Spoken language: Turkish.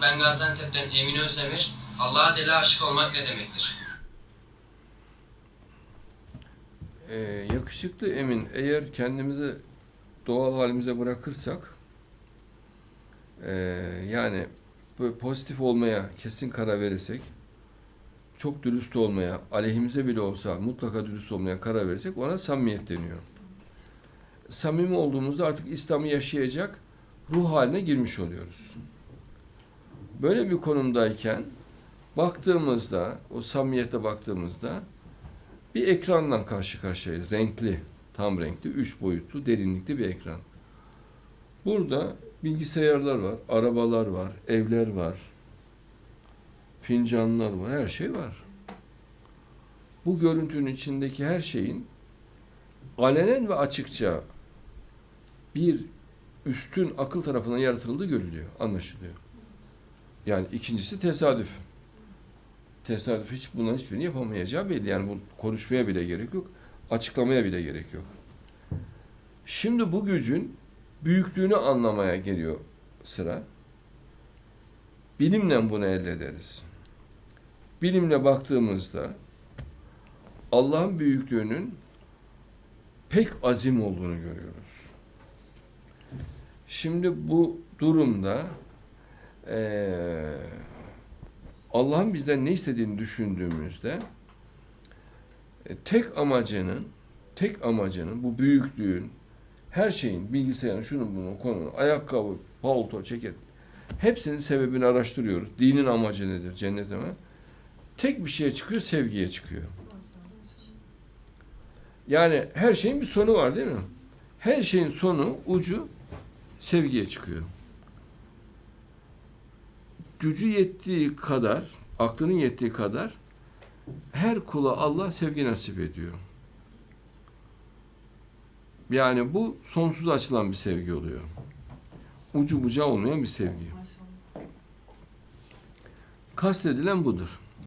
Merhabalar, ben Gaziantep'ten Emin Özdemir. Allah'a deli aşık olmak ne demektir? Ee, yakışıklı Emin eğer kendimizi doğal halimize bırakırsak ee, yani böyle pozitif olmaya kesin karar verirsek çok dürüst olmaya aleyhimize bile olsa mutlaka dürüst olmaya karar verirsek ona samimiyet deniyor. Samimi olduğumuzda artık İslam'ı yaşayacak ruh haline girmiş oluyoruz. Böyle bir konumdayken baktığımızda o samimiyete baktığımızda bir ekranla karşı karşıyayız. Renkli, tam renkli, üç boyutlu, derinlikli bir ekran. Burada bilgisayarlar var, arabalar var, evler var, fincanlar var, her şey var. Bu görüntünün içindeki her şeyin alenen ve açıkça bir üstün akıl tarafından yaratıldığı görülüyor, anlaşılıyor. Yani ikincisi tesadüf tesadüf hiç bunların hiçbirini yapamayacağı belli. Yani bu konuşmaya bile gerek yok. Açıklamaya bile gerek yok. Şimdi bu gücün büyüklüğünü anlamaya geliyor sıra. Bilimle bunu elde ederiz. Bilimle baktığımızda Allah'ın büyüklüğünün pek azim olduğunu görüyoruz. Şimdi bu durumda eee Allah'ın bizden ne istediğini düşündüğümüzde e, tek amacının tek amacının bu büyüklüğün her şeyin bilgisayarın şunu bunu konu ayakkabı palto ceket hepsinin sebebini araştırıyoruz. Dinin amacı nedir? Cennete mi? Tek bir şeye çıkıyor, sevgiye çıkıyor. Yani her şeyin bir sonu var değil mi? Her şeyin sonu, ucu sevgiye çıkıyor gücü yettiği kadar, aklının yettiği kadar her kula Allah sevgi nasip ediyor. Yani bu sonsuz açılan bir sevgi oluyor. Ucu bucağı olmayan bir sevgi. Kastedilen budur.